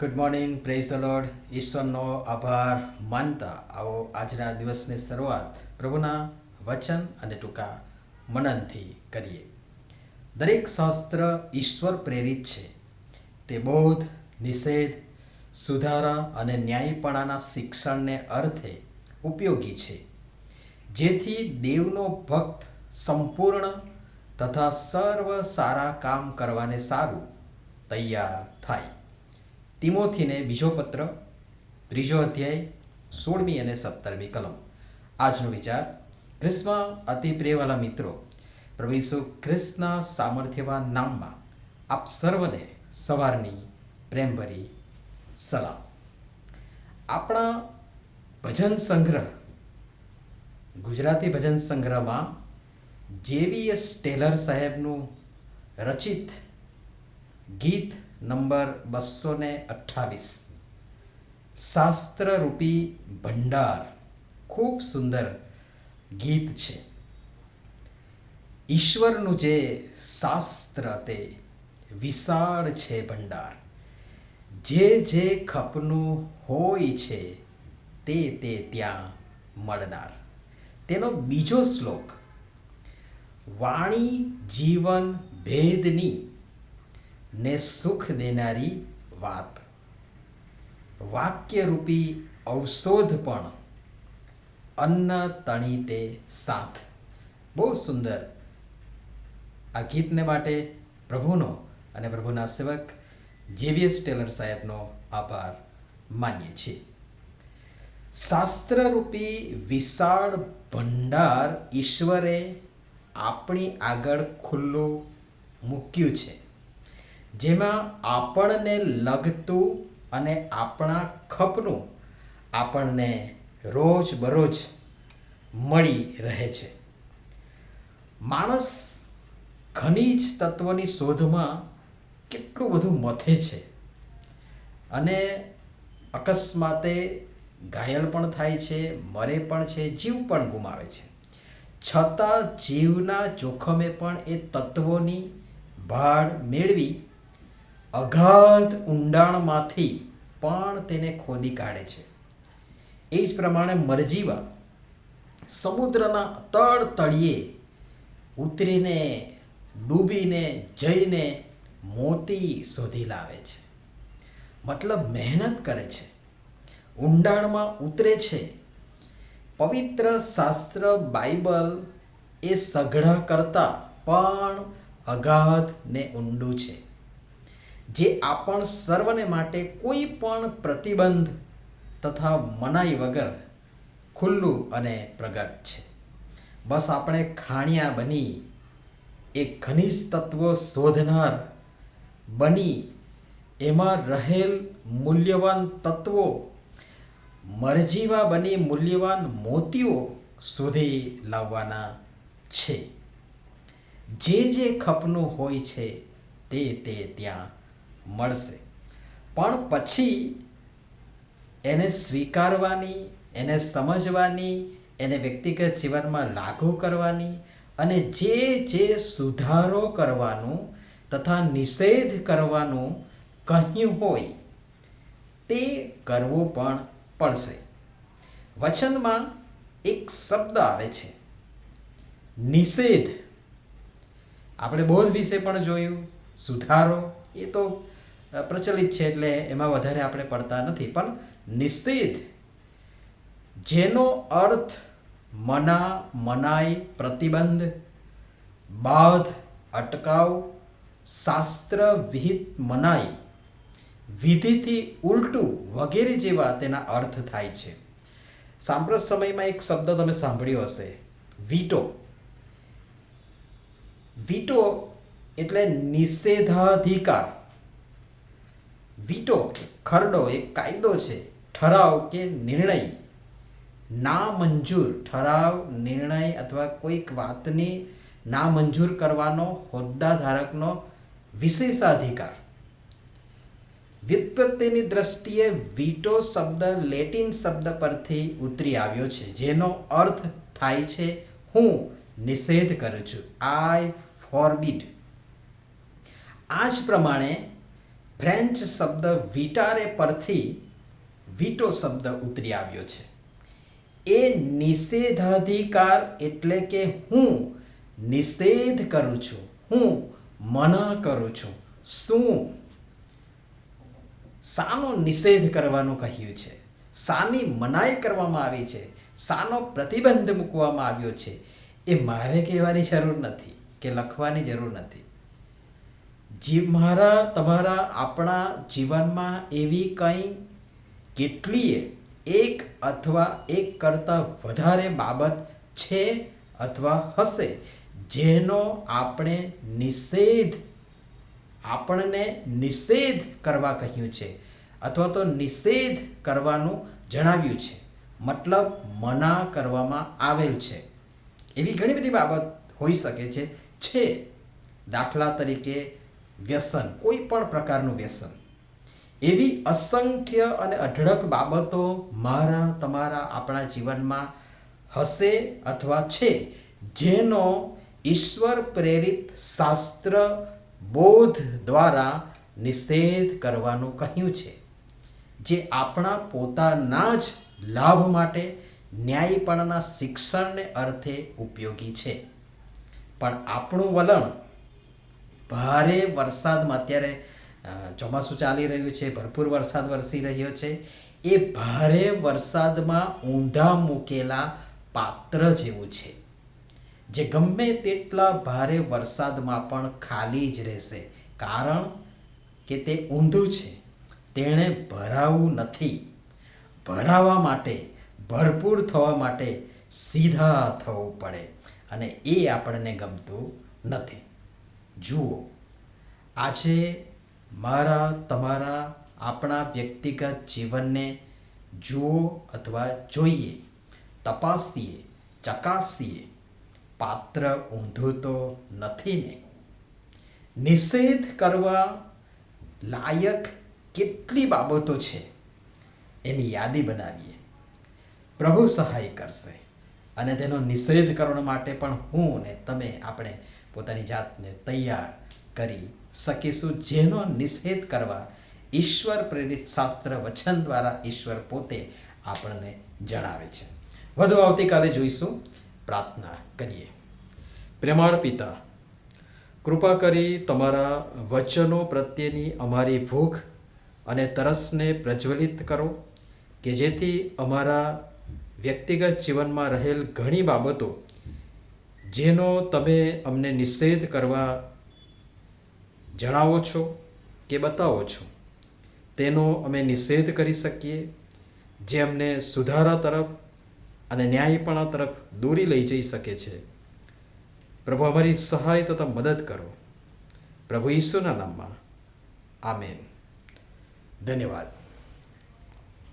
Good morning praise the Lord ઈશ્વરનો આભાર માનતા આવો આજના દિવસની શરૂઆત પ્રભુના વચન અને ટૂંકા મનનથી કરીએ. દરેક શાસ્ત્ર ઈશ્વર પ્રેરિત છે. તે બોધ, નિષેધ, સુધારા અને ન્યાયપણાના શિક્ષણને અર્થે ઉપયોગી છે. જેથી દેવનો ભક્ત સંપૂર્ણ તથા સર્વ સારા કામ કરવાને સારું તૈયાર થાય. તિમોથીને બીજો પત્ર, ત્રીજો અધ્યાય, સોળમી અને સત્તરમી કલમ. આજનો વિચાર, ખ્રિસ્તમાં અતિ પ્રિયવાલા મિત્રો, પ્રભુ ખ્રિસ્તના સામર્થ્યવાન નામમાં આપ સર્વને સવારની પ્રેમભરી સલામ. આપણા ભજન સંગ્રહ, ગુજરાતી ભજન સંગ્રહમાં જેવીએસ ટેલર સાહેબનું રચિત ગીત નંબર બસો ને અઠ્ઠાવીસ. શાસ્ત્રરૂપી ભંડાર ખૂબ સુંદર ગીત છે. ઈશ્વરનું જે શાસ્ત્ર તે વિશાળ છે ભંડાર. જે જે ખપનું હોય છે તે તે ત્યાં મળનાર. તેનો બીજો શ્લોક, વાણી જીવન ભેદની ને સુખ દેનારી વાત. વાક્યરૂપી ઔષધ પણ અન્ન તણી તે સાથ. બહુ સુંદર. આ ગીતને માટે પ્રભુનો અને પ્રભુના સેવક જેવીએસ ટેલર સાહેબનો આભાર માનીએ છીએ. શાસ્ત્રરૂપી વિશાળ ભંડાર ઈશ્વરે આપણી આગળ ખુલ્લું મૂક્યું છે. જેમાં આપણને લગતું અને આપણા ખપનું આપણને રોજ બરોજ મળી રહે છે. માણસ ખનિજ તત્વની શોધમાં કેટલું બધું મથે છે અને અકસ્માતે ઘાયલ પણ થાય છે, મરે પણ છે, જીવ પણ ગુમાવે છે. છતાં જીવના જોખમે પણ એ તત્વોની ભાળ મેળવી અગાધ ઊંડાણમાંથી પણ તેને ખોદી કાઢે છે. એ જ પ્રમાણે મરજીવા સમુદ્રના તળ તળિયે ઉતરીને, ડૂબીને, જઈને મોતી શોધી લાવે છે. મતલબ મહેનત કરે છે. ઊંડાણમાં ઉતરે છે. પવિત્ર શાસ્ત્ર બાઇબલ એ સઘળા કરતાં પણ અગાધ ને ઊંડું છે. જે આપણ સર્વને માટે કોઈ પણ પ્રતિબંધ તથા મનાઈ વગર ખુલ્લું અને પ્રગટ છે. બસ આપણે ખાણિયા બની એ ખનિજ તત્વ શોધનાર બની એમાં રહેલ મૂલ્યવાન તત્વો, મરજીવા બની મૂલ્યવાન મોતીઓ સુધી લાવવાના છે. જે જે ખપનું હોય છે તે તે ત્યાં મળશે. પણ પછી એને સ્વીકારવાની, એને સમજવાની, એને વ્યક્તિગત જીવનમાં લાગુ કરવાની અને જે જે સુધારો કરવાનું તથા નિષેધ કરવાનું કહ્યું હોય તે કરવું પણ પડશે. વચનમાં એક શબ્દ આવે છે. નિષેધ. આપણે બોધ વિશે પણ જોયું. સુધારો, એ તો પ્રચલિત છે એટલે એમાં વધારે આપણે પડતા નથી. પણ નિશ્ચિત જેનો અર્થ મના, મનાઈ, પ્રતિબંધ, બાધ, અટકાવ, શાસ્ત્ર, વિહિત, મનાઈ, વિધિથી ઉલટું વગેરે જેવા તેના અર્થ થાય છે. સાંપ્રત સમયમાં એક શબ્દ તમે સાંભળ્યો હશે. વીટો. વીટો એટલે નિષેધાધિકાર. વીટો ખરડો એક કાયદો છે, ઠરાવ કે નિર્ણય. ના મંજૂર ઠરાવ, નિર્ણય અથવા કોઈક વાતની ના મંજૂર કરવાનો હોદ્દા ધારકનો વિશેષાધિકાર. વ્યુત્પત્તિની દ્રષ્ટિએ વીટો શબ્દ લેટિન શબ્દ પરથી ઉતરી આવ્યો છે, જેનો અર્થ થાય છે, હું નિષેધ કરું છું. આઈ ફોરબીડ આ જ પ્રમાણે ફ્રેન્ચ શબ્દ વિટારે પરથી વીટો શબ્દ ઉતરી આવ્યો છે. એ નિષેધાધિકાર એટલે કે હું નિષેધ કરું છું, હું મના કરું છું, શું? શાનો નિષેધ કરવાનું કહ્યું છે. શાની મનાઈ કરવામાં આવી છે. શાનો પ્રતિબંધ મૂકવામાં આવ્યો છે. એ મારે કહેવાની જરૂર નથી કે લખવાની જરૂર નથી. જી મારા, તમારા આપણા જીવનમાં એવી કંઈ કેટલીય એક અથવા એક કરતાં વધારે બાબત છે અથવા હશે, જેનો આપણે નિષેધ, આપણને નિષેધ કરવા કહ્યું છે, અથવા તો નિષેધ કરવાનું જણાવ્યું છે. મતલબ મના કરવામાં આવેલ છે. એવી ઘણી બધી બાબત હોઈ શકે છે. છે. દાખલા તરીકે વ્યસન, કોઈ પણ પ્રકારનું વ્યસન. એવી અસંખ્ય અને અઢળક બાબતો મારા, તમારા, આપણા જીવનમાં હશે અથવા છે, જેનો ઈશ્વર પ્રેરિત શાસ્ત્ર બોધ દ્વારા નિષેધ કરવાનું કહ્યું છે. જે આપણા પોતાના જ લાભ માટે ન્યાયપણના શિક્ષણને અર્થે ઉપયોગી છે. પણ આપણું વલણ ભારે વરસાદમાં અત્યારે ચોમાસું ચાલી રહ્યું છે, ભરપૂર વરસાદ વરસી રહ્યો છે. એ ભારે વરસાદમાં ઊંધા મૂકેલા પાત્ર જેવું છે. જે ગમે તેટલા ભારે વરસાદમાં પણ ખાલી જ રહેશે. કારણ કે તે ઊંધું છે. તેણે ભરાવું નથી. ભરાવા માટે, ભરપૂર થવા માટે સીધા થવું પડે. અને એ આપણને ગમતું નથી. જુઓ, આજે મારા, તમારા, આપણા વ્યક્તિગત જીવનને જુઓ અથવા જોઈએ, તપાસીએ, ચકાસીએ, પાત્ર ઊંધું તો નથી ને? નિષેધ કરવા લાયક કેટલી બાબતો છે? એની યાદી બનાવીએ. પ્રભુ સહાય કરશે અને તેનો નિષેધ કરવા માટે પણ હું ને તમે આપણે પોતાની જાતને તૈયાર કરી શકીશું, જેનો નિષેધ કરવા ઈશ્વર પ્રેરિત શાસ્ત્ર વચન દ્વારા ઈશ્વર પોતે આપણને જણાવે છે. વધુ આવતીકાલે જોઈશું. પ્રાર્થના કરીએ. પ્રેમાળ પિતા, કૃપા કરી તમારા વચનો પ્રત્યેની અમારી ભૂખ અને તરસને પ્રજ્વલિત કરો કે જેથી અમારા વ્યક્તિગત જીવનમાં રહેલ ઘણી બાબતો જેનો તમે અમને નિષેધ કરવા જણાવો છો કે બતાવો છો, તેનો અમે નિષેધ કરી શકીએ, જે અમને સુધારા તરફ અને ન્યાયપણા તરફ દોરી લઈ જઈ શકે છે. પ્રભુ અમારી સહાય તથા મદદ કરો. પ્રભુ ઈસુના નામમાં. આમેન. ધન્યવાદ.